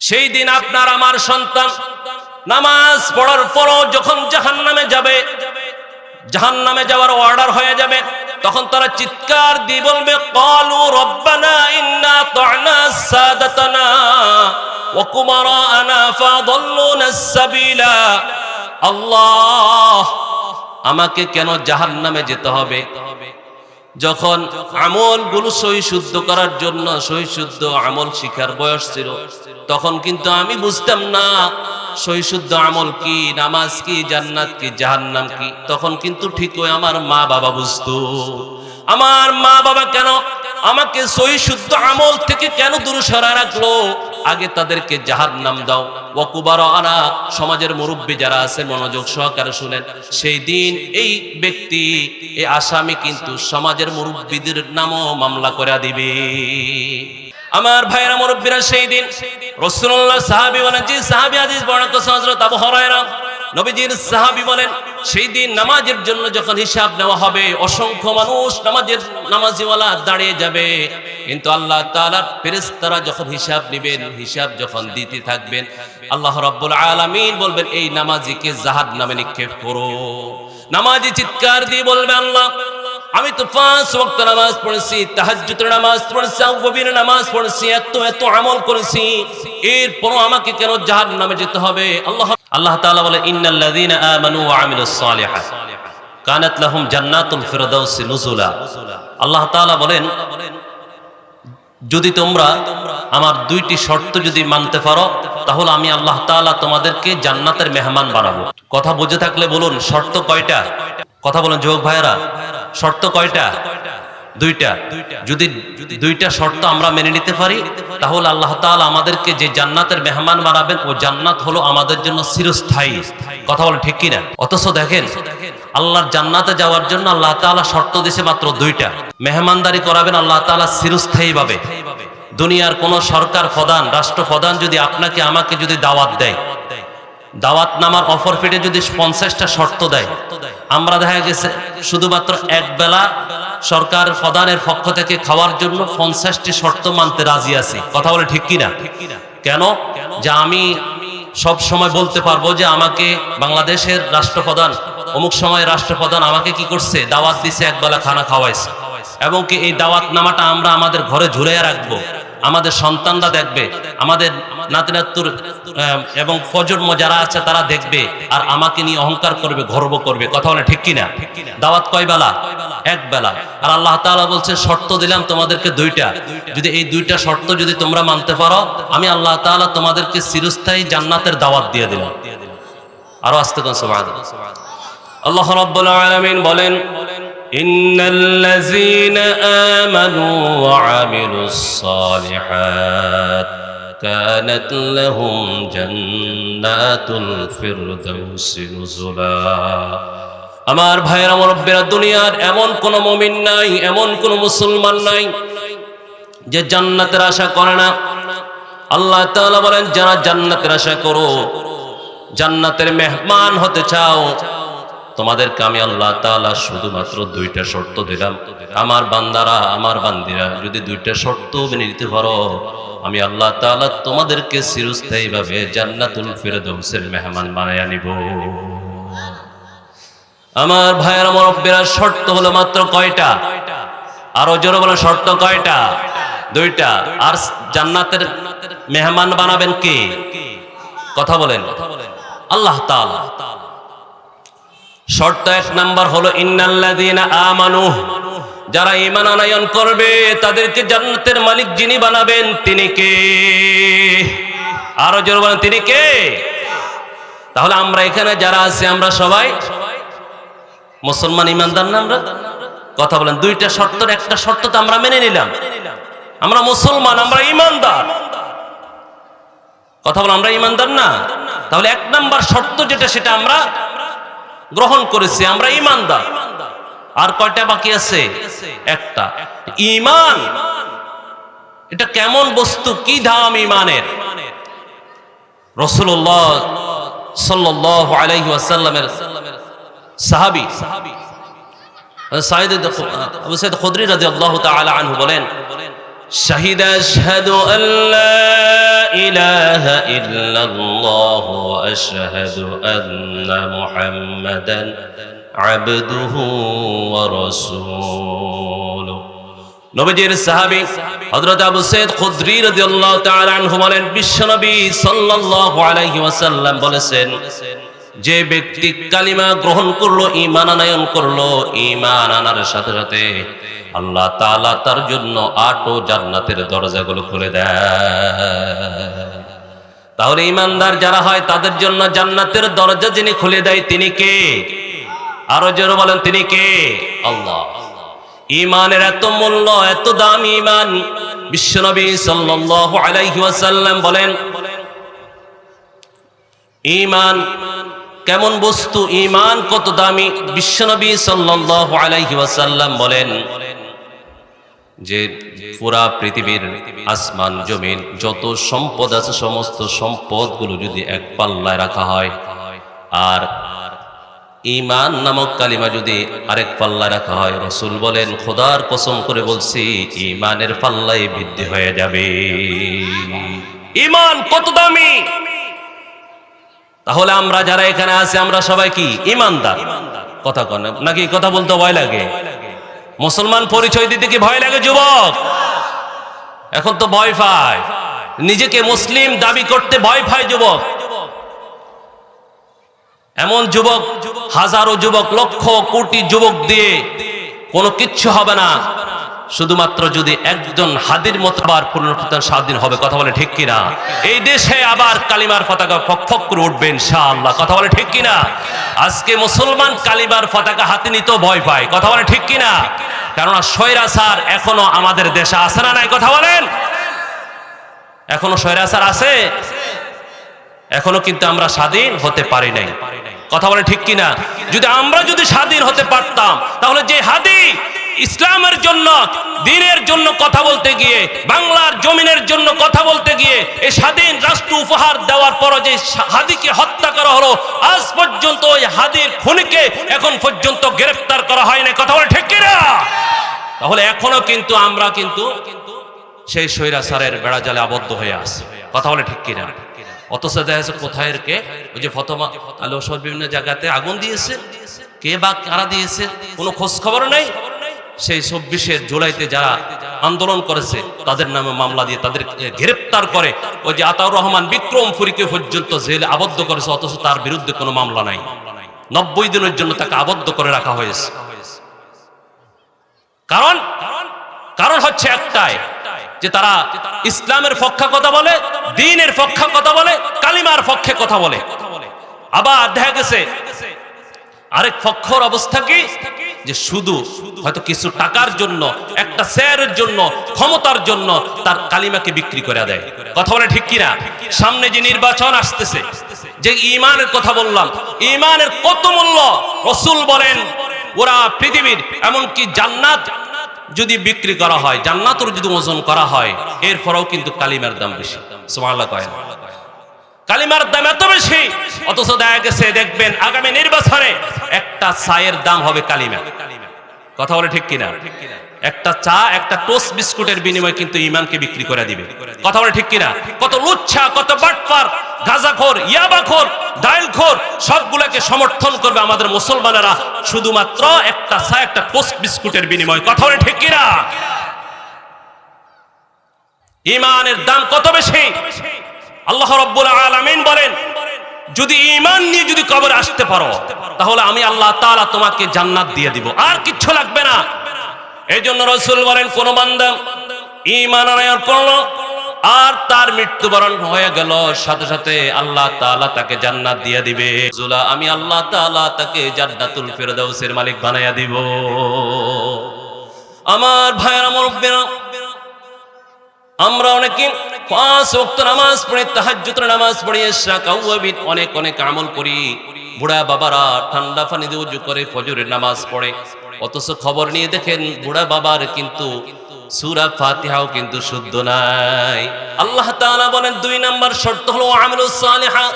সেই দিন আপনার আমার সন্তান নামাজ পড়ার পরও যখন জাহান নামে যাবে জাহান নামে যাওয়ার অর্ডার হয়ে যাবে, তখন তারা চিৎকার দিয়ে বলবে, কলু রব্বানা সাবিলা। আল্লাহ, আমাকে কেন জাহান নামে যেতে হবে? যখন আমলগুলো সহি শুদ্ধ করার জন্য সহি শুদ্ধ আমল শিখার বয়স ছিল, তখন কিন্তু আমি বুঝতাম না সহি শুদ্ধ আমল কি, নামাজ কি, জান্নাত কি, জাহান্নাম কি। তখন কিন্তু ঠিক আমার মা বাবা বুঝতো। আমার মা বাবা কেন আমাকে সহি শুদ্ধ আমল থেকে কেন দূরে সরা রাখল? আগে তাদেরকে জাহার নাম দাও। ওকুবার আনা সমাজের মুরব্বী যারা আছে, মনোযোগ সহকারে শুনেন। সেই দিন এই ব্যক্তি, এই আসামি কিন্তু সমাজের মুরব্বীদের নামও মামলা করে দিবে। আমার ভাইয়েরা, মুরব্বীরা, সেই দিন রসুল্লাহ সাহাবি বলেন, যে সাহাবি আদিস বর্ণক হযরত আবু হুরায়রা, নবীজির সাহাবি বলেন সেই দিন নামাজের জন্য যখন হিসাব নেওয়া হবে, অসংখ্য মানুষ নামাজের নামাজিওয়ালা দাঁড়িয়ে যাবে। কিন্তু আল্লাহ তালার ফেরেস্তারা যখন হিসাব নেবেন, হিসাব যখন দিতে থাকবেন, আল্লাহ রব্বুল আলমিন বলবেন, এই নামাজিকে জাহাদ নামে নিক্ষেপ করো। নামাজি চিৎকার দিয়ে বলবে আল্লাহ আমি তো পাঁচ ওয়াক্ত নামাজ পড়েছি, তাহাজ্জুদের নামাজ পড়েছি গভীর নামাজ পড়েছি, এত এত আমল করেছি। এরপরও আমাকে কেন জাহান্নামে যেতে হবে? আল্লাহ আল্লাহ তাআলা বলে ইন্নাল্লাযীনা আমানু আমিলুস কানাত লাহুম জান্নাতুল নুজুলা। আল্লাহ বলেন, যদি তোমরা আমার দুইটি শর্ত যদি মানতে পারো, তাহলে আমি আল্লাহ তাআলা তোমাদেরকে জান্নাতের মেহমান বানাবো। কথা বুঝে থাকলে বলুন, শর্ত কয়টা? কথা বলুন, যুবক ভাইয়েরা। শর্ত কয়টা? দুইটা। যদি দুইটা শর্ত আমরা মেনে নিতে পারি, তাহলে আল্লাহ তাআলা আমাদেরকে যে জান্নাতের মেহমান বানাবেন, ও জান্নাত হলো আমাদের জন্য চিরস্থায়ী। কথা বলে ঠিক কিনা? অথচ দেখেন, আল্লাহর জান্নাতে যাওয়ার জন্য আল্লাহ তাআলা শর্ত দিছে মাত্র দুইটা। মেহমানদারি করাবেন আল্লাহ তাআলা চিরস্থায়ী ভাবে দুনিয়ার কোন সরকার প্রধান, রাষ্ট্র প্রধান যদি আপনাকে, আমাকে যদি দাওয়াত দেয়, দাওয়াত নামার অফার পেটে যদি পঞ্চাশটা শর্ত দেয় আমরা দেখা গেছে শুধুমাত্র এক বেলা সরকার প্রধানের পক্ষ থেকে খাওয়ার জন্য পঞ্চাশটি শর্ত মানতে রাজি আছি। কথা বলে ঠিক কিনা? কেন? যে আমি সব সময় বলতে পারব যে আমাকে বাংলাদেশের রাষ্ট্রপ্রধান, অমুক সময় রাষ্ট্রপ্রধান আমাকে কি করছে? দাওয়াত দিছে একবেলা খানা খাওয়াইছে। এবং কি এই দাওয়াত নামাটা আমরা আমাদের ঘরে ঝুলাইয়া রাখব? আমাদের সন্তানরা দেখবে, আমাদের নাতি নাত্তুর এবং প্রজন্ম যারা আছে তারা দেখবে আর আমাকে নিয়ে অহংকার করবে, গর্ব করবে। কথা বলে ঠিক কিনা? দাওয়াত কয় বেলা? এক বেলা। আর আল্লাহ তাআলা বলছে, শর্ত দিলাম তোমাদেরকে দুইটা। যদি এই দুইটা শর্ত যদি তোমরা মানতে পারো, আমি আল্লাহ তাআলা তোমাদেরকে চিরস্থায়ী জান্নাতের দাওয়াত দিয়ে দিলাম। আরও আসতে কোন, সুবহানাল্লাহ। আল্লাহ রাব্বুল আলামিন বলেন إن الذين آمنوا وعملوا الصالحات كانت لهم جنات الفردوس نزلا আমার ভাইয়ের আমার রব্বেরা দুনিয়ার এমন কোন মমিন নাই এমন কোন মুসলমান নাই যে জান্নাতের আশা করে না আল্লাহ তাআলা বলেন যারা জান্নাতের আশা করো জান্নাতের মেহমান হতে চাও তোমাদেরকে আমি আল্লাহ তাআলা শুধুমাত্র দুইটা শর্ত দিলাম। আমার বান্দারা, আমার বান্দিরা, যদি দুইটা শর্ত মেনে নিতে পারো আমি আল্লাহ তাআলা তোমাদেরকে চিরস্থায়ী ভাবে জান্নাতুল ফিরদৌসের মেহমান বানায় নিব। আমার ভাইয়ের আমার রব্বেরা শর্ত হলো মাত্র কয়টা? আরও জোরে বলে, শর্ত কয়টা? দুইটা। আর জান্নাতের মেহমান বানাবেন কে? কথা বলেন। আল্লাহ তাআলা। শর্ত এক নাম্বার হলো আমানু যারা ঈমান আনয়ন করবে, তাদেরকে জান্নাতের মালিক যিনি বানাবেন, তিনি কে? আরও জোরে বলেন, তিনি কে? তাহলে আমরা এখানে যারা আছি, আমরা সবাই মুসলমান ইমানদার না আমরা? কথা বলেন, দুইটা শর্তর একটা শর্ত তো আমরা মেনে নিলাম। আমরা মুসলমান, আমরা ইমানদার কথা বলেন, আমরা ইমানদার না? তাহলে এক নাম্বার শর্ত যেটা, সেটা আমরা গ্রহণ করেছি, আমরা ইমানদার আর কয়টা বাকি আছে? একটা। ইমান এটা কেমন বস্তু, কি দাম ইমানের রসুল্লাহ ওয়াসাল্লামের সাহাবি, সাইদ তাআলা আনহু বলেন شهد أشهد أن لا إله إلا الله وأشهد أن محمدا عبده ورسوله নবীজির সাহাবী হযরত আবু সাইদ খুদরি রাদিয়াল্লাহু তাআলা আনহু বলেন বিশ্বনবী সাল্লাল্লাহু আলাইহি ওয়াসাল্লাম বলেছেন যে ব্যক্তি কালিমা গ্রহণ করলো ঈমান আনয়ন করলো ঈমান আনার সাথে সাথে আল্লাহ তাআলা তার জন্য আটো জান্নাতের দরজাগুলো খুলে দেয়। তাহলে ইমানদার যারা হয়, তাদের জন্য জান্নাতের দরজা যিনি খুলে দেয়, তিনি কে? আরও জোরে বলেন, তিনি কে? আল্লাহ। ইমানের এত মূল্য, এত দাম ইমান, বিশ্বনবী সাল্লাল্লাহু আলাইহি ওয়াসাল্লাম বলেন, ইমান কেমন বস্তু ইমান কত দামি? বিশ্বনবী সাল্লাল্লাহু আলাইহি ওয়াসাল্লাম বলেন যে পুরা পৃথিবীর আসমান, জমিন, যত সম্পদ আছে, সমস্ত সম্পদগুলো যদি এক পাল্লায় রাখা হয়, আর ইমান নামক কালিমা যদি আরেক পাল্লায় রাখা হয়, রসুল বলেন, খোদার কসম করে বলছি ইমানের পাল্লাই বৃদ্ধি হয়ে যাবে। ইমান কত দামি? তাহলে আমরা যারা এখানে আছি, আমরা সবাই কি? ইমানদার। কথা কন, নাকি কথা বলতে ভয় লাগে? মুসলমান পরিচয় দিতে কি ভয় লাগে, যুবক? এখন তো ভয় পায়। নিজেকে মুসলিম দাবি করতে ভয় পায়, যুবক। এমন যুবক, হাজারো যুবক, লক্ষ কোটি যুবক দিয়ে কোনো কিচ্ছু হবে না। শুধুমাত্র যদি একজন হাদির মতো আবার পুনরুত্থান স্বাধীন হবে, কথা বলে ঠিক কিনা? এই দেশে আবার কালিমার পতাকা ফক করে উঠবে ইনশাআল্লাহ, কথা বলে ঠিক কিনা? আজকে মুসলমান কালিমার পতাকা হাতে নিতেও ভয় পায়, কথা বলে ঠিক কিনা? কেননা স্বৈরাচার এখনও আমাদের দেশে আছে না নাই, কথা বলেন? এখনও স্বৈরাচার আছে? এখনও কিন্তু আমরা স্বাধীন হতে পারি নাই, কথা বলে ঠিক কিনা? যদি আমরা যদি স্বাধীন হতে পারতাম, তাহলে যে হাদি ইসলামের জন্য, দিনের জন্য কথা বলতে গিয়ে, বাংলার জমিনের জন্য কথা বলতে গিয়ে এই স্বাধীন রাষ্ট্র উপহার দেওয়ার পর যে হাদিকে হত্যা করা হলো, আজ পর্যন্ত ওই হাদির খুনিকে এখন পর্যন্ত গ্রেফতার করা হয় না কথা বলে ঠিক কিনা? তাহলে এখনও কিন্তু আমরা কিন্তু সেই স্বৈরাচারের বেড়া জালে আবদ্ধ হয়ে আছে। কথা বলে ঠিক কিনা? অথচ দেখা যাচ্ছে কোথায় কে? ওই যে ফতমা আলোসর বিভিন্ন জায়গাতে আগুন দিয়েছে। কে বা কারা দিয়েছে? কোনো খোঁজ খবর নাই? সেই চব্বিশের জুলাইতে যারা আন্দোলন করেছে, তাদের নামে মামলা দিয়ে তাদের গ্রেপ্তার করে। ওই যে আতাউর রহমান বিক্রমপুরীকে পর্যন্ত জেলে আবদ্ধ করেছে, অথচ তার বিরুদ্ধে কোনো মামলা নাই। নব্বই দিনের জন্য তাকে আবদ্ধ করে রাখা হয়েছে। কারণ কারণ হচ্ছে একটাই, যে তারা ইসলামের পক্ষে কথা বলে, দিনের পক্ষে কথা বলে, কালিমার পক্ষে কথা বলে। আবার দেখা গেছে, আরেক পক্ষর অবস্থা কি? যে শুধু হয়তো কিছু টাকার জন্য, একটা শেয়ারের জন্য, ক্ষমতার জন্য তার কালিমাকে বিক্রি করে দেয়। কথা বলে ঠিক কিনা? সামনে যে নির্বাচন আসতেছে, যে ইমানের কথা বললাম ইমানের কত মূল্য? রসুল বলেন, ওরা পৃথিবীর এমনকি জান্নাত যদি বিক্রি করা হয়, জান্নাতর যদি ওজন করা হয়, এরপরেও কিন্তু কালিমার দাম বেশি। সুবহানাল্লাহ কয়। কালিমার দাম এত বেশি, অথচ দেখা গেছে, দেখবেন আগামী নির্বাচনে একটা চায়ের দাম হবে কালিমা। কথা বলে ঠিক কিনা? একটা চা, একটা টোস্ট বিস্কুটের বিনিময়ে কিন্তু ইমানকে বিক্রি করে দিবে। কথা বলে ঠিক কিনা? কত লুচ্ছা, কত বাটপার, গাজাখোর, ইয়াবাখোর ডাইলখোর সবগুলোকে সমর্থন করবে আমাদের মুসলমানেরা। শুধুমাত্র একটা চা, একটা টোস্ট বিস্কুটের বিনিময়ে। কথা বলে ঠিক কিনা? ইমানের দাম কত বেশি? আল্লাহ রব্বুল আলামিন বলেন, যদি ইমান নিয়ে যদি কবর আসতে পারো, তাহলে আমি আল্লাহ তাআলা তোমাকে জান্নাত দিয়ে দিব। আর কিচ্ছু লাগবে না। এই জন্য রসুল বলেন, কোন বান্দা ইমান করল আর তার মৃত্যুবরণ হয়ে গেল, সাথে সাথে আল্লাহ তাআলা তাকে জান্নাত দিয়ে দিবে। জুলা আমি আল্লাহ তাআলা তাকে জান্নাতুল ফেরদাউসের মালিক বানাইয়া দিব। আমার ভাইয়ের, মুরব্বীরা, আমরা অনেকে পাঁচ ওয়াক্ত নামাজ পড়ে, তাহাজ্জুদের নামাজ পড়ে ইশরাক অনেক অনেক আমল করি। বুড়া বাবারা ঠান্ডা পানি দিয়ে উজু করে ফজরের নামাজ পড়ে। অথচ খবর নিয়ে দেখেন, বুড়া বাবার কিন্তু সুরা ফাতিহাও কিন্তু শুদ্ধ নাই। আল্লাহ তাআলা বলেন, দুই নাম্বার শর্ত হলো আমিলুস সালিহা।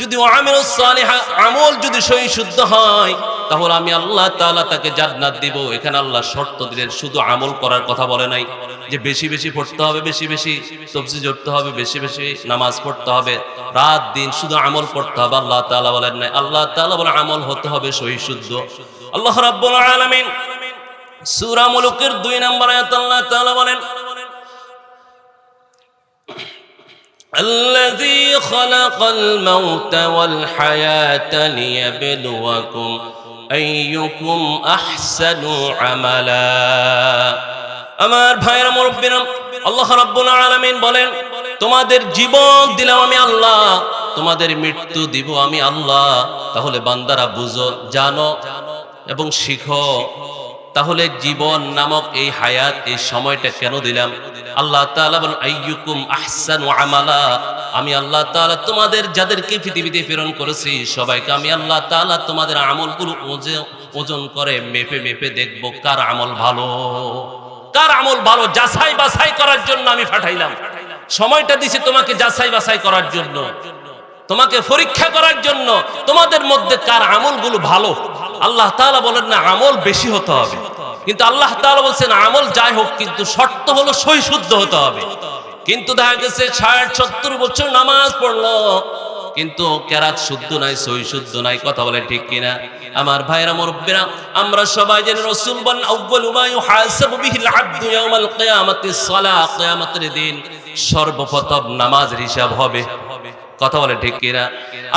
যদি আমল যদি সহি শুদ্ধ হয়, তাহলে আমি আল্লাহ তাআলা তাকে জান্নাত দিব। এখানে আল্লাহ শর্ত দিলেন, শুধু আমল করার কথা বলে নাই। যে বেশি বেশি পড়তে হবে, বেশি বেশি সবজি জড়তে হবে, বেশি বেশি নামাজ পড়তে হবে, রাত দিন শুধু আমল করতে হবে, আল্লাহ তাআলা বলেন নাই। আল্লাহ তাআলা বলে আমল হতে হবে সহি শুদ্ধ আল্লাহ রাব্বুল আলামিন সূরা মুলুকের 2 নম্বর আয়াত আল্লাহ তাআলা বলেন الذي خلق الموت والحياة ليبلوكم أيكم أحسن عملا আমার ভাইরা মুরব্বিরা আল্লাহ রাব্বুল আলামিন বলেন তোমাদের জীবন দিলাম আমি আল্লাহ তোমাদের মৃত্যু দিব আমি আল্লাহ তাহলে বান্দারা বুঝো জানো এবং শিখো তাহলে জীবন নামক এই হায়াত, এই সময়টা কেন দিলাম? আল্লাহ আহসানু আমালা। আমি আল্লাহ তাআলা তোমাদের যাদেরকে পৃথিবীতে প্রেরণ করেছি, সবাইকে আমি আল্লাহ তাআলা তোমাদের আমলগুলো ওজে- ওজন করে মেপে মেপে দেখব কার আমল ভালো। কার আমল ভালো? যাচাই বাছাই করার জন্য আমি পাঠাইলাম। সময়টা দিছি তোমাকে যাচাই বাছাই করার জন্য। তোমাকে পরীক্ষা করার জন্য। তোমাদের মধ্যে কার আমলগুলো ভালো? আল্লাহ তাআলা বলেন, না, আমল বেশি হতে হবে। কিন্তু আল্লাহ তাআলা বলছেন, আমল যাই হোক, কিন্তু শর্ত হলো সই শুদ্ধ হতে হবে। কিন্তু দেখা গেছে ষাট, সত্তর বছর নামাজ পড়ল, কিন্তু কেরাত শুদ্ধ নাই সই শুদ্ধ নাই, কথা বলে ঠিক কিনা? আমার ভাইরা, মুরব্বিরা, আমরা সবাই জানি রাসূল বলেন, আউয়ালু মা ইউহাসাবু বিহিল আবদু ইয়াউমাল কিয়ামাতিস সালাহ কিয়ামতের দিন সর্বপ্রথম নামাজের হিসাব হবে। কথা বলে ঠিক কিনা?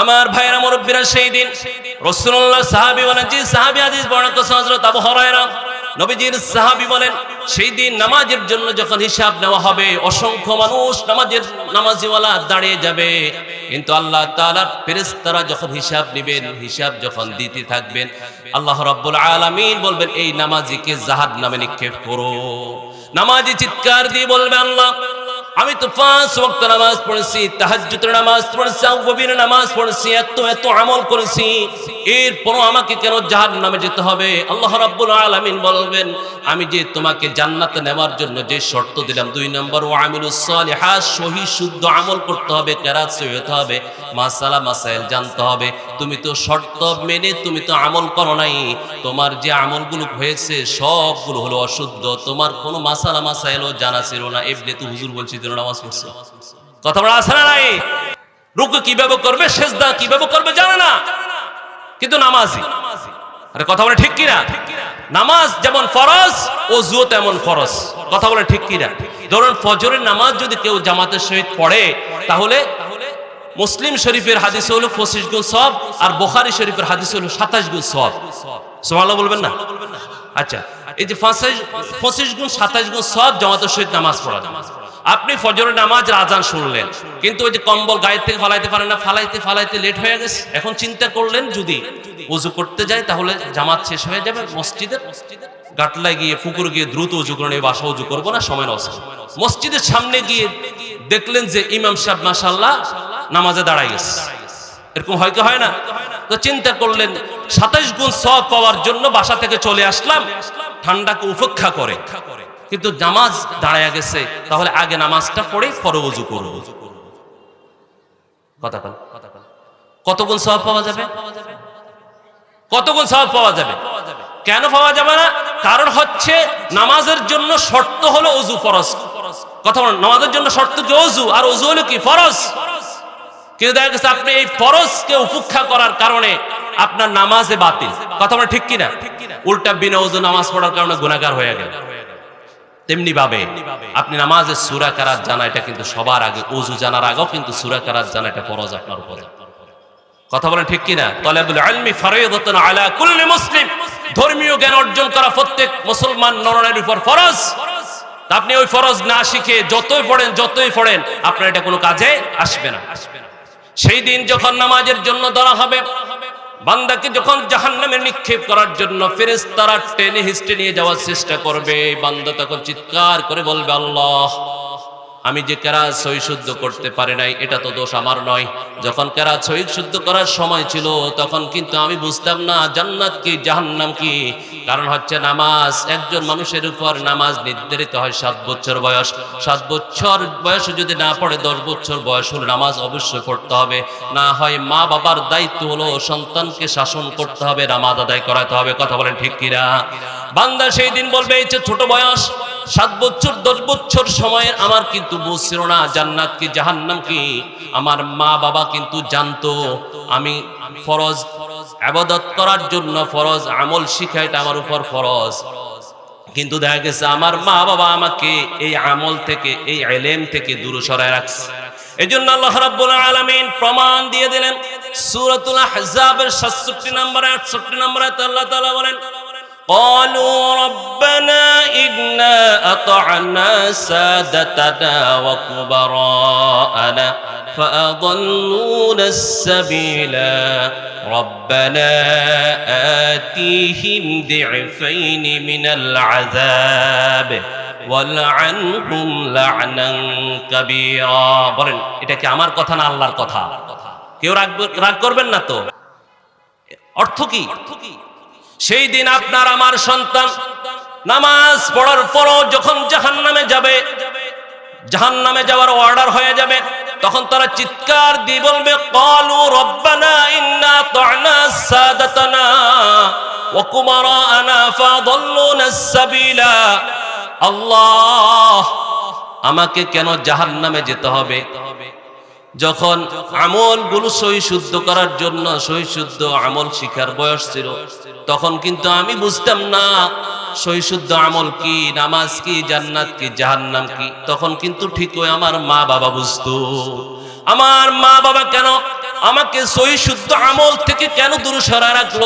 আমার ভাইরা, মুরব্বিরা, সেই দিন রাসূলুল্লাহ সাহাবী বলেন যে সাহাবী হাদিস বর্ণনা করছেন হযরত আবু হুরায়রা নবীজির সাহাবি বলেন, সেই দিন নামাজের জন্য যখন হিসাব নেওয়া হবে, অসংখ্য মানুষ নামাজের নামাজিওয়ালা দাঁড়িয়ে যাবে। কিন্তু আল্লাহ তালার ফেরেস্তারা যখন হিসাব নেবেন, হিসাব যখন দিতে থাকবেন, আল্লাহ রব্বুল আলমিন বলবেন, এই নামাজিকে জাহাদ নামে নিক্ষেপ করো। নামাজি চিৎকার দিয়ে বলবে আল্লাহ আমি তো পাঁচ ওয়াক্ত নামাজ পড়েছি, তাহাজ্জুদের নামাজ পড়েছি গভীর নামাজ পড়েছি, এত এত আমল করেছি। এরপরও আমাকে কেন জাহান্নামে যেতে হবে? আল্লাহ রাব্বুল আলামিন বলবেন, আমি যে তোমাকে জান্নাতে নেওয়ার জন্য যে শর্ত দিলাম, দুই নম্বর ও আমিলুস সালিহাত, সহি শুদ্ধ আমল করতে হবে, কেরাত হতে হবে, মাসালা মাসাইল জানতে হবে। তুমি তো শর্ত মেনে তুমি তো আমল করো নাই। তোমার যে আমলগুলো হয়েছে, সবগুলো হলো অশুদ্ধ। তোমার কোনো মাসালা মাসাইলও জানা ছিল না। এমনি তো হুজুর বলছি তুমি নামাজ পড়ছো। কথা বলা আছে না নাই? রুকু কীভাবে করবে, সেজদা কীভাবে করবে জানে না। কিন্তু নামাজি। আরে কথা বলে ঠিক কিনা? নামাজ যেমন ফরজ তেমন ফরজ। কথা বলে ঠিক কিনা? ধরুন ফজরের নামাজ যদি কেউ জামাতের সহিত পড়ে, তাহলে মুসলিম শরীফের হাদিস হলো পঁচিশ গুণ সব আর বোখারি শরীফের হাদিস হলো সাতাশ গুণ সব সোমাল্লাহ বলবেন না? আচ্ছা এই যে পঁচিশ গুণ সাতাশ গুণ সব জামাতের সহিত নামাজ পড়া আপনি ফজরের নামাজ আজান শুনলেন। কিন্তু ওই যে কম্বল গায়ের থেকে ফালাইতে পারেন না, ফালাইতে ফালাইতে লেট হয়ে গেছে। এখন চিন্তা করলেন যদি উজু করতে যায়, তাহলে জামাত শেষ হয়ে যাবে মসজিদের গাটলায় গিয়ে, পুকুর গিয়ে দ্রুত উজু করে নিয়ে বাসা উজু করব না, সময় নষ্ট। মসজিদের সামনে গিয়ে দেখলেন যে ইমাম সাহেব মাসাল্লাহ নামাজে দাঁড়াই গেছে। এরকম হয় কি হয় না? তো চিন্তা করলেন সাতাইশ গুণ সব পাওয়ার জন্য বাসা থেকে চলে আসলাম, ঠান্ডাকে উপেক্ষা করে। কিন্তু নামাজ দাঁড়ায় গেছে, তাহলে আগে নামাজটা পড়ে পরে উজু করব কথা কত গুণ সব পাওয়া যাবে? কত গুণ সব পাওয়া যাবে? কেন পাওয়া যাবে না? কারণ হচ্ছে নামাজের জন্য শর্ত হলো অজু ফরজ। কথা বল নামাজের জন্য শর্ত কি অজু আর অজু হলো কি ফরজ? কিন্তু দেখা গেছে আপনি এই ফরজকে উপেক্ষা করার কারণে আপনার নামাজে বাতিল। কথা বলে ঠিক কিনা? উল্টা বিনা ওজু নামাজ পড়ার কারণে গুণাগার হয়ে গেল। তেমনি ভাবে আপনি নামাজের সুরা কারাত জানা, এটা কিন্তু সবার আগে ওজু জানার আগেও কিন্তু সুরা কারাত জানা, এটা ফরজ আপনার উপরে। কথা বলেন ঠিক কিনা? তলাবুল আলমি ফরয়দাতুন আলা কুল্লি মুসলিম। ধর্মীয় জ্ঞান অর্জন করা প্রত্যেক মুসলমান নরনের উপর ফরজ। আপনি ওই ফরজ না শিখে যতই পড়েন যতই পড়েন, আপনার এটা কোনো কাজে আসবে না। সেই দিন যখন নামাজের জন্য ধরা হবে বান্দাকে যখন জাহান্নামে নিক্ষেপ করার জন্য ফেরেস তারা টেনে হিস্টে নিয়ে যাওয়ার চেষ্টা করবে, বান্দা তখন চিৎকার করে বলবে, আল্লাহ আমি যে কেরাত সই শুদ্ধ করতে পারি নাই, এটা তো দোষ আমার নয়। যখন কেরাত সই শুদ্ধ করার সময় ছিল, তখন কিন্তু আমি বুঝতাম না, জান্নাত কি, জাহান্নাম কি। কারণ হচ্ছে নামাজ, একজন মানুষের উপর নামাজ নির্ধারিত হয় সাত বছর বয়স। সাত বছর বয়সে যদি না পড়ে, দশ বছর বয়স হলে নামাজ অবশ্যই পড়তে হবে। না হয় মা বাবার দায়িত্ব হলো সন্তানকে শাসন করতে হবে, নামাজ আদায় করাতে হবে। কথা বলেন ঠিক কিরা বান্দা সেই দিন বলবে, এই যে ছোট বয়স সাত বছর, দশ বছর সময়ে আমার কিন্তু বুঝ ছিল না, জান্নাত কি, জাহান্নাম কি? আমার মা বাবা কিন্তু জানতো। আমি ফরজ, আবাদত করার জন্য ফরজ, আমল শিখা এটা আমার উপর ফরজ। কিন্তু দেখা গেছে আমার মা বাবা আমাকে এই আমল থেকে, এই এলেম থেকে দূরে সরায় রাখছে। এই জন্য আল্লাহ রাব্বুল আলামিন প্রমাণ দিয়ে দিলেন। সূরাতুল আহজাবের 67 নম্বর 68 নম্বর আল্লাহ তাআলা বলেন قالوا ربنا إنا أطعنا سادتنا وكبراءنا فأضلونا السبيل ربنا آتيهم ضعفين من العذاب والعنهم لعنا كبيرا বলেন এটা কি আমার কথা না আল্লাহর কথা কেউ রাগ রাগ করবেন না তো অর্থ কি সেই দিন আপনার আমার সন্তান নামাজ পড়ার পরও যখন জাহান নামে যাবে জাহান নামে যাওয়ার অর্ডার হয়ে যাবে, তখন তারা চিৎকার দিয়ে বলবে, কলু আল্লাহ, আমাকে কেন জাহান্নামে যেতে হবে? যখন আমলগুলো সহি শুদ্ধ করার জন্য সহি শুদ্ধ আমল শিখার বয়স ছিল, তখন কিন্তু আমি বুঝতাম না সহি শুদ্ধ আমল কি, নামাজ কি, জান্নাত কি, জাহান্নাম কি। তখন কিন্তু ঠিক ওই আমার মা বাবা বুঝতো। আমার মা বাবা কেন আমাকে সহি শুদ্ধ আমল থেকে কেন দূরে সরায় রাখল?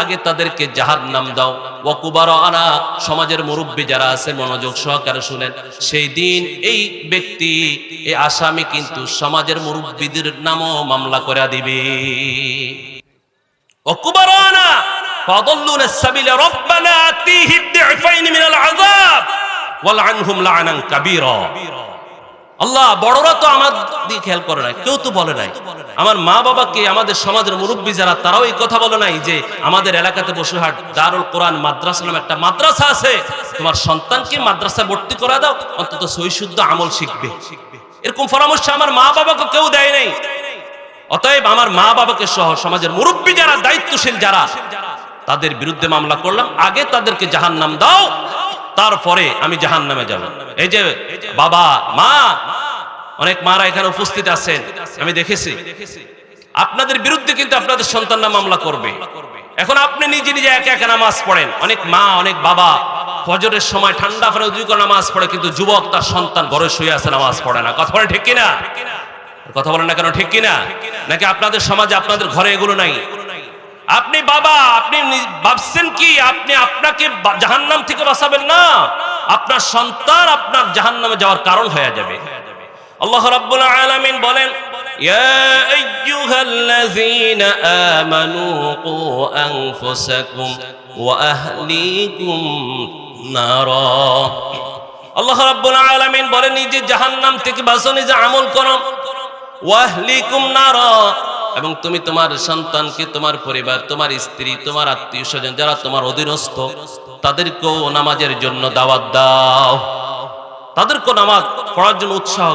আগে তাদেরকে জাহার নাম দাও ওকুবার আনা সমাজের মুরব্বী যারা আছে মনোযোগ সহকারে শুনেন সেই দিন এই ব্যক্তি এই আসামি কিন্তু সমাজের মুরব্বীদের নামও মামলা করে দিবে ওকুবার আনা فضلون السبيل ربنا آتيهم ضعفين من العذاب والعنهم لعنا كبيرا আল্লাহ, বড়রা তো আমার দিকে খেয়াল করে নাই, কেউ তো বলে নাই। আমার মা বাবাকে আমাদের সমাজের মুরব্বী যারা, তারাও এই কথা বলে নাই যে আমাদের এলাকাতে বসুহাট দারুল কোরআন মাদ্রাসা নামে একটা মাদ্রাসা আছে। তোমার সন্তানকে মাদ্রাসা ভর্তি করা দাও, অন্তত সহিশুদ্ধ আমল শিখবে। এরকম পরামর্শ আমার মা বাবাকে কেউ দেয় নাই। অতএব আমার মা বাবাকে সহ সমাজের মুরব্বী যারা, দায়িত্বশীল যারা, তাদের বিরুদ্ধে মামলা করলাম। আগে তাদেরকে জাহান নাম দাও। তারপরে আমি জাহান নামে যাব। এই যে বাবা, মা, অনেক মারা এখানে উপস্থিত আছেন, আমি দেখেছি। আপনাদের বিরুদ্ধে কিন্তু আপনাদের সন্তানরা মামলা করবে। এখন আপনি নিজে নিজে একা একা নামাজ পড়েন। অনেক মা, অনেক বাবা ফজরের সময় ঠান্ডা ফেলে নামাজ পড়ে, কিন্তু যুবক তার সন্তান ঘরে শুয়ে আছে, নামাজ পড়ে না। কথা বলে ঠিক কিনা? কথা বলেন না কেন, ঠিক কিনা? নাকি আপনাদের সমাজে আপনাদের ঘরে এগুলো নাই? আপনি বাবা আপনি নি- ভাবছেন কি আপনি আপনাকে বা- জাহান্নাম থেকে বাঁচাবেন না আপনার সন্তান আপনার জাহান্নামে যাওয়ার কারণ হয়ে যাবে আল্লাহ রাব্বুল আলামিন বলেন يا أيها الذين آمنوا قوا أنفسكم وأهليكم نارا আল্লাহ রাব্বুল আলামিন বলেন নিজে জাহান্নাম থেকে বাঁচো নিজে আমল করো ওয়াহলিকুম নারা এবং তুমি তোমার সন্তানকে, তোমার পরিবার, তোমার স্ত্রী, তোমার আত্মীয় স্বজন যারা তোমার অধীনস্থ, তাদেরকেও নামাজের জন্য দাওয়াত দাও। তাদেরকেও নামাজ পড়ার জন্য উৎসাহ।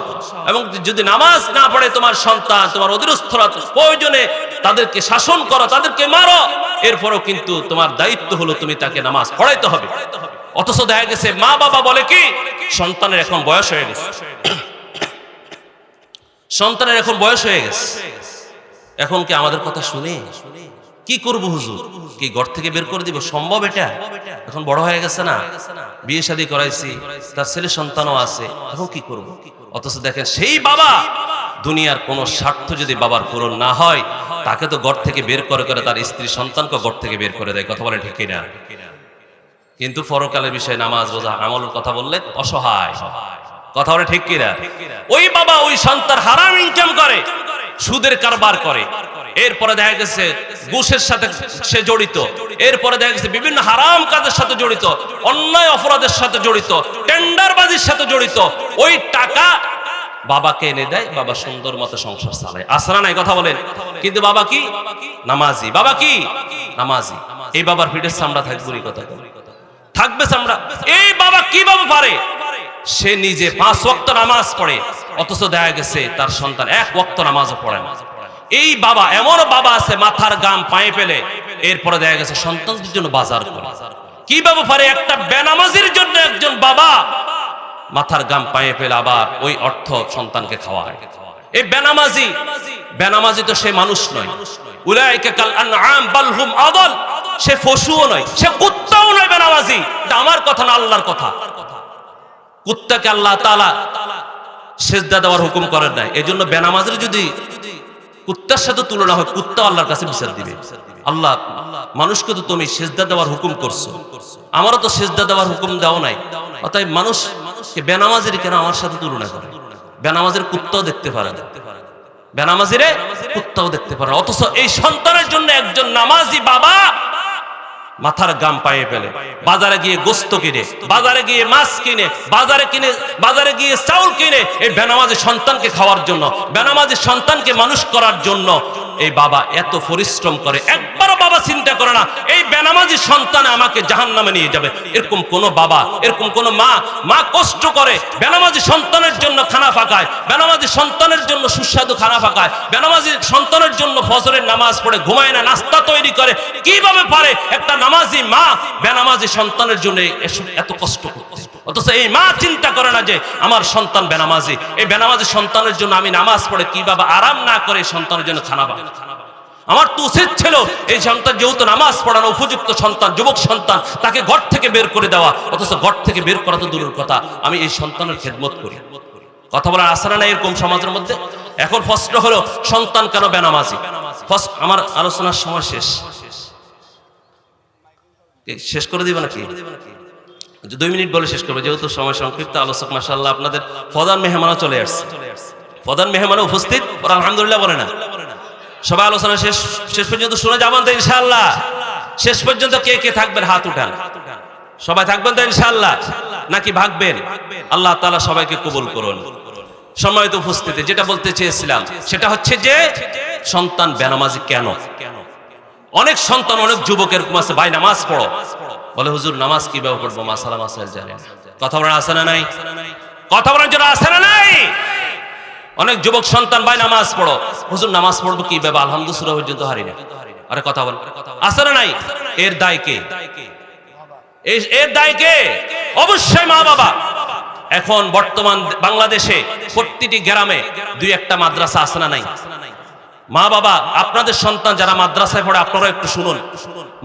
এবং যদি নামাজ না পড়ে তোমার সন্তান, তোমার অধীনস্থরা প্রয়োজনে তাদেরকে শাসন করো, তাদেরকে মারো, এরপরও কিন্তু তোমার দায়িত্ব হলো তুমি তাকে নামাজ পড়াইতে হবে। অথচ দেখা গেছে মা বাবা বলে কি, সন্তানের এখন বয়স হয়ে গেছে। সন্তানের এখন বয়স হয়ে গেছে। এখন কি আমাদের কথা শুনে? কি করব হুজুর? কি ঘর থেকে বের করে দিব? সম্ভব এটা? এখন বড় হয়ে গেছে না? বিয়ে শাদী করাইছি, তার ছেলে সন্তানও আছে, এখন কি করব? অথচ দেখেন সেই বাবা, দুনিয়ার কোন স্বার্থ যদি বাবার পূরণ না হয়, তাকে তো ঘর থেকে বের করে করে তার স্ত্রী সন্তানকে ঘর থেকে বের করে দেয়, কথা বলে ঠিক না কিন্তু পরকালের বিষয়ে নামাজ, রোজা, আমলের কথা বললে অসহায়। কথা বলে ঠিক কিনা? ওই বাবা ওই সন্তান হারাম ইনকাম করে। সুদের কারবার করে। এরপরে দেখা গেছে ঘুষের সাথে সে জড়িত। এরপরে দেখা গেছে বিভিন্ন হারাম কাজের সাথে জড়িত, অন্যায় অপরাধের সাথে জড়িত, টেন্ডারবাজির সাথে জড়িত। ওই টাকা বাবাকে এনে দেয়, বাবা সুন্দর মতো সংসার চালায়। আসরা নাই, কথা বলেন। কিন্তু বাবা কি? নামাজি। বাবা কি? নামাজি। এই বাবার পিঠের চামড়া থাকবে কথা থাকবে চামড়া। এই বাবা কীভাবে পারে? সে নিজে পাঁচ ওয়াক্ত নামাজ পড়ে। অথচ দেখা গেছে তার সন্তান এক ওয়াক্ত নামাজও পড়ে না। এই বাবা এমন বাবা আছে, মাথার গাম পায়ে পেলে এরপরে দেখা গেছে সন্তানদের জন্য বাজার করে। কীভাবে পারে একটা বেনামাজির জন্য একজন বাবা মাথার গাম পায়ে ফেলে আবার ওই অর্থ সন্তানকে খাওয়ায়। এই বেনামাজি বেনামাজি তো সে মানুষ নয়। উলাইকা কাল আনআম বাল হুম আদল। সে পশুও নয়, সে কুত্তাও নয় বেনামাজি। এটা আমার কথা না, আল্লাহর কথা। কুত্তাকে আল্লাহ তাআলা সেজদা দেওয়ার হুকুম করেন নাই। এজন্য বেনামাজের যদি কুত্তার সাথে তুলনা হয় কুত্তা আল্লাহর কাছে বিচার দিবে। আল্লাহ, মানুষকে তো তুমি সেজদা দেওয়ার হুকুম করছ। আমারও তো সেজদা দেওয়ার হুকুম দেওয়া নাই। অতএব মানুষ বেনামাজের কেন আমার সাথে তুলনা করে? বেনামাজের কুত্তাও দেখতে পারে বেনামাজিরে কুত্তাও দেখতে পারে অথচ এই সন্তানের জন্য একজন নামাজি বাবা মাথার গাম পায়ে ফেলে। বাজারে গিয়ে গোস্ত কিনে, বাজারে গিয়ে মাছ কিনে, বাজারে কিনে, বাজারে গিয়ে চাউল কিনে, এই বেনামাজি সন্তানকে খাওয়ার জন্য, বেনামাজি সন্তানকে মানুষ করার জন্য এই বাবা এত পরিশ্রম করে, একবারও বাবা চিন্তা করে না, এই বেনামাজি সন্তান আমাকে জাহান নামে নিয়ে যাবে। এরকম কোন বাবা, এরকম কোন মা মা কষ্ট করে, বেনামাজি সন্তানের জন্য খানা ফাঁকায়, বেনামাজি সন্তানের জন্য সুস্বাদু খানা ফাঁকায়, বেনামাজি সন্তানের জন্য ফজরের নামাজ পড়ে, ঘুমায় না, নাস্তা তৈরি করে, কীভাবে পারে একটা নামাজি মা বেনামাজি সন্তানের জন্য এত কষ্ট করতে? অথচ এই মা চিন্তা করে না যে আমার সন্তান বেনামাজি। এই বেনামাজি সন্তানের জন্য আমি নামাজ পড়ে কি কীভাবে আরাম না করে সন্তানের জন্য খানা বানাবো? আমার তো উচিত ছিল এই সন্তান যেহেতু নামাজ পড়ানো উপযুক্ত সন্তান, যুবক সন্তান, তাকে ঘর থেকে বের করে দেওয়া। অথচ ঘর থেকে বের করা তো দূরের কথা। আমি এই সন্তানের খেদমত করি। কথা বলার আসারা নাই এরকম সমাজের মধ্যে? এখন প্রশ্ন হলো, সন্তান কেন বেনামাজি? আমার আলোচনার সময় শেষ। শেষ করে দিবে নাকি? দুই মিনিট বলে শেষ করব, যেহেতু সময় সংক্ষিপ্ত, আলোচক মাসাল্লাহ আপনাদের প্রধান মেহমানও চলে আসছে। প্রধান মেহমানও উপস্থিত, ওরা আলহামদুলিল্লাহ বলে না। সবাই আলোচনা শেষ শেষ পর্যন্ত শুনে যাবেন তো ইনশাআল্লাহ। শেষ পর্যন্ত কে কে থাকবেন, হাত উঠান। সবাই থাকবেন তো ইনশাআল্লাহ? নাকি ভাগবেন? আল্লাহ তাআলা সবাইকে কবুল করুন। সময়ত উপস্থিতি, যেটা বলতে চেয়েছিলাম, সেটা হচ্ছে যে, সন্তান বেনামাজি কেন? অনেক সন্তান, অনেক যুবক এরকম আছে, ভাই নামাজ পড়ো। বলে, হুজুর, নামাজ কীভাবে পড়ব? মাসালা মাসাল জানে কথা বলার আছে না নাই? কথা বলার জন্য আছে না নাই? অনেক যুবক সন্তান, ভাই, নামাজ পড়ো। হুজুর, নামাজ পড়ব কীভাবে? আলহামদুলিল্লাহ পর্যন্ত হারি না। আরে, কথা বল। আছে না নাই? এর দায় কে? এর দায় কে? অবশ্যই মা বাবা। এখন বর্তমান বাংলাদেশে প্রতিটি গ্রামে দুই একটা মাদ্রাসা আছে না নাই? মা বাবা, আপনাদের সন্তান যারা মাদ্রাসায় পড়ে আপনারা একটু শুনুন।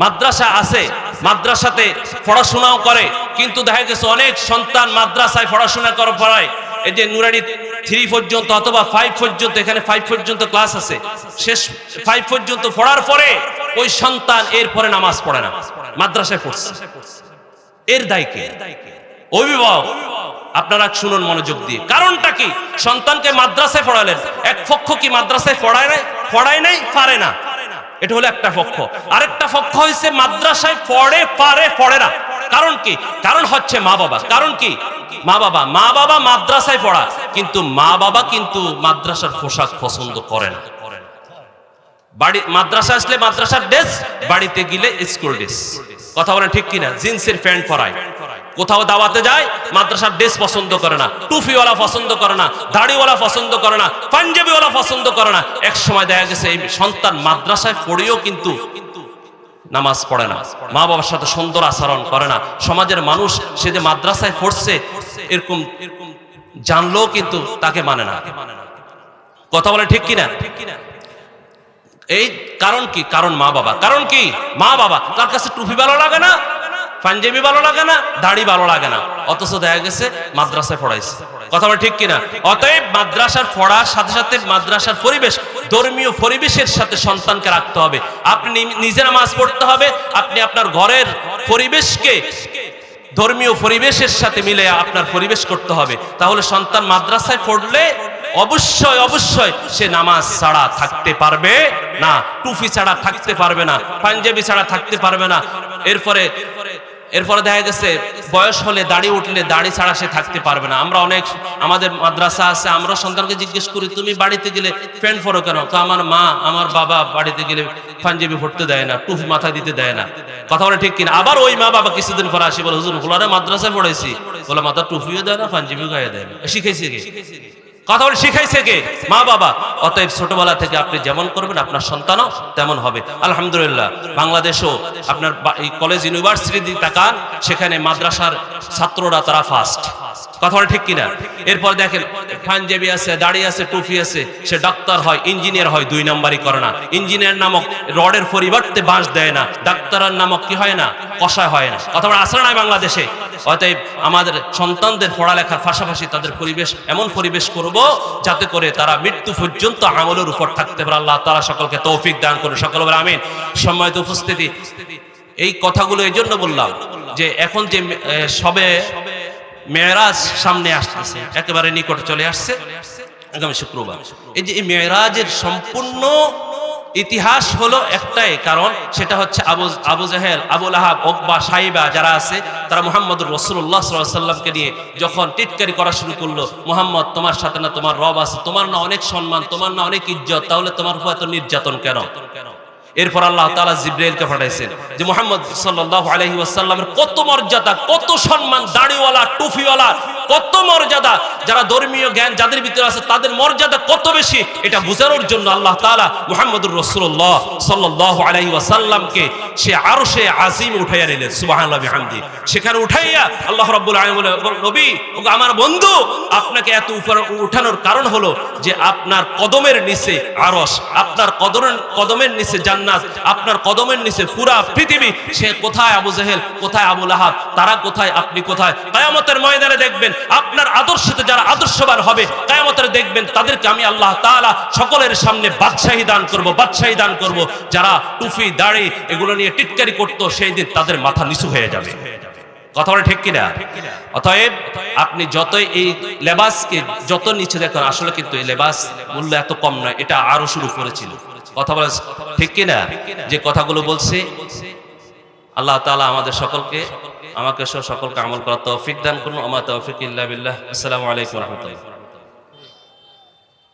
মাদ্রাসা আছে, মাদ্রাসাতে পড়াশোনাও করে, কিন্তু দেখা গেছে অনেক সন্তান মাদ্রাসায় পড়াশোনা করে পড়ায় এই যে নুরানি থ্রি পর্যন্ত অথবা ফাইভ পর্যন্ত, এখানে ফাইভ পর্যন্ত ক্লাস আছে, শেষ ফাইভ পর্যন্ত পড়ার পরে, ওই সন্তান এরপরে নামাজ পড়ে না, মাদ্রাসায় পড়ছে। এর দায় কে? অভিভাবক। আপনারা শুনুন মনোযোগ দিয়ে। কারণটা কি? সন্তানকে মাদ্রাসায় পড়ালেন। এক পক্ষ কি মাদ্রাসায় পড়ায় নাই? পড়ায় নাই? পারে না। এটা হলো একটা পক্ষ। আরেকটা পক্ষ হয়েছে মাদ্রাসায় পড়ে, পারে, পড়ে না। কারণ কি? কারণ হচ্ছে মা বাবা। কারণ কি? মা বাবা। মা বাবা মাদ্রাসায় পড়া, কিন্তু মা বাবা কিন্তু মাদ্রাসার পোশাক পছন্দ করে না। বাড়ি, মাদ্রাসা আসলে মাদ্রাসার ড্রেস, বাড়িতে গেলে স্কুল ড্রেস কথা বলেন ঠিক কিনা? জিন্সের প্যান্ট পরায়। কোথাও দাওয়াতে যায়, মাদ্রাসার ড্রেস পছন্দ করে না টুপিওয়ালা পছন্দ করে না, দাড়িওয়ালা পছন্দ করে না, পাঞ্জাবিওয়ালা পছন্দ করে না। এক সময় দেখা গেছে এই সন্তান মাদ্রাসায় পড়েও কিন্তু নামাজ পড়ে না। মা বাবার সাথে সুন্দর আচরণ করে না। সমাজের মানুষ সে যে মাদ্রাসায় পড়ছে, এরকম এরকম জানলেও কিন্তু তাকে মানে না। কথা বলে ঠিক কিনা? ঠিক কিনা এই কারণ কি? কারণ মা বাবা কারণ কি? মা বাবা তার কাছে টুপি ভালো লাগে না? পাঞ্জাবি ভালো লাগে না, দাড়ি ভালো লাগে না। অথচ দেখা গেছে মাদ্রাসায় পড়াইছে। কথা ঠিক কিনা? অতএব মাদ্রাসার পড়ার সাথে সাথে মাদ্রাসার পরিবেশ, ধর্মীয় পরিবেশের সাথে সন্তানকে রাখতে হবে। আপনি নিজে নামাজ পড়তে হবে, আপনি আপনার ঘরের পরিবেশকে, ধর্মীয় পরিবেশের সাথে মিলে আপনার পরিবেশ করতে হবে। তাহলে সন্তান মাদ্রাসায় পড়লে অবশ্যই অবশ্যই সে নামাজ ছাড়া থাকতে পারবে না। টুপি ছাড়া থাকতে পারবে না, পাঞ্জাবি ছাড়া থাকতে পারবে না। এরপরে এরপরে দেখা গেছে, বয়স হলে দাড়ি উঠলে দাড়ি ছাড়া সে থাকতে পারবে না। আমরা অনেক, আমাদের মাদ্রাসা আছে, আমরা সন্তানকে জিজ্ঞেস করি, তুমি বাড়িতে গেলে প্যান্ট পরো কেন? তো আমার মা, আমার বাবা বাড়িতে গেলে পাঞ্জাবি পড়তে দেয় না, টুপি মাথা দিতে দেয় না। কথা বলে ঠিক কিনা? আবার ওই মা বাবা কিছুদিন পরে আসি বলে, হুজুর, হোলারে মাদ্রাসায় পড়াইছি বলে মাথা টুপিও দেয় না, পাঞ্জাবিও গায়ে দেয় না। শিখেছি কথা বলে শিখাইছে কে? মা বাবা। অতএব ছোটবেলা থেকে আপনি যেমন করবেন, আপনার সন্তানও তেমন হবে। আলহামদুলিল্লাহ, বাংলাদেশও আপনার কলেজ ইউনিভার্সিটি তাকান সেখানে মাদ্রাসার ছাত্ররা তারা ফার্স্ট কথা বলে ঠিক কিনা? এরপর দেখেন, পাঞ্জাবি আছে, দাড়ি আছে, টুপি আছে, সে ডাক্তার হয়, ইঞ্জিনিয়ার হয়, দুই নাম্বারই করে না। ইঞ্জিনিয়ার নামক রডের পরিবর্তে বাঁশ দেয় না। ডাক্তারের নামক কি হয় না? কষায় হয় না। কথা বলে আসলে নাই বাংলাদেশে? অতএব আমাদের সন্তানদের পড়ালেখার পাশাপাশি তাদের পরিবেশ, এমন পরিবেশ করব যাতে করে তারা মৃত্যু পর্যন্ত আমলের উপর থাকতে পারে। আল্লাহ তারা সকলকে তৌফিক দান করে সকল বলে আমিন। সম্মানিত উপস্থিতি, এই কথাগুলো এই জন্য বললাম যে এখন যে সবে মেয়েরাজ সামনে আসতেছে, একেবারে নিকটে চলে আসছে। আগামী শুক্রবার। এই যে মেয়েরাজের সম্পূর্ণ ইতিহাস হলো একটাই কারণ, সেটা হচ্ছে আবু আবু জাহেল আবুল আহাব ওকবা, সাইবা যারা আছে, তারা মোহাম্মদুর রসুল্লাহ সাল্লামকে নিয়ে যখন টিটকারি করা শুরু করল, মোহাম্মদ, তোমার সাথে না তোমার রব আছে, তোমার না অনেক সম্মান, তোমার না অনেক ইজ্জত, তাহলে তোমার এত নির্যাতন কেন? এরপর আল্লাহ তালা জিব্রাইলকে পাঠাইছেন যে মোহাম্মদ সাল্লাহ আলাইহি ওয়াসাল্লামের কত মর্যাদা, কত সম্মান দাড়িওয়ালা, টুপিওয়ালা কত মর্যাদা? যারা ধর্মীয় জ্ঞান যাদের ভিতরে আছে, তাদের মর্যাদা কত বেশি? এটা বোঝানোর জন্য আল্লাহ তাআলা মুহাম্মদুর রাসূলুল্লাহ সাল্লাল্লাহু আলাইহি ওয়াসাল্লামকে সে আরশে আজিম উঠাইয়া নিলেন বিহামদি। সেখানে উঠাইয়া আল্লাহ রাব্বুল আলামিন বলে নবী আমার বন্ধু, আপনাকে এত উপরে উঠানোর কারণ হলো যে আপনার কদমের নিচে আরশ, আপনার কদমের কদমের নিচে জান্নাত, আপনার কদমের নিচে পুরা পৃথিবী, সে কোথায় আবু জাহেল, কোথায় আবু লাহাব, তারা কোথায়, আপনি কোথায়? কায়ামতের ময়দানে দেখবেন আপনার আদর্শতে যারা আদর্শবান হবে, কায়ামতের দেখবেন তাদেরকে আমি আল্লাহ তাআলা সকলের সামনে বাদশাহী দান করব, বাদশাহী দান করব। যারা টুপি দাড়ি এগুলো নিয়ে টিটকারি করতো, সেই দিন তাদের মাথা নিচু হয়ে যাবে। কথা ঠিক কিনা? অতএব আপনি এই লেবাসকে যত নিচে দেখেন আসলে কিন্তু এই লেবাস মূল্য এত কম নয়, এটা আরও শুরু করেছিল। কথা বলে ঠিক কিনা? যে কথাগুলো বলছে, আল্লাহ তাআলা আমাদের সকলকে আমাকে সহ সকলকে আমল করা তৌফিক দান করুন আমার তৌফিক ইল্লা বিল্লাহ। আসসালামু আলাইকুম রহমতুল্লাহ।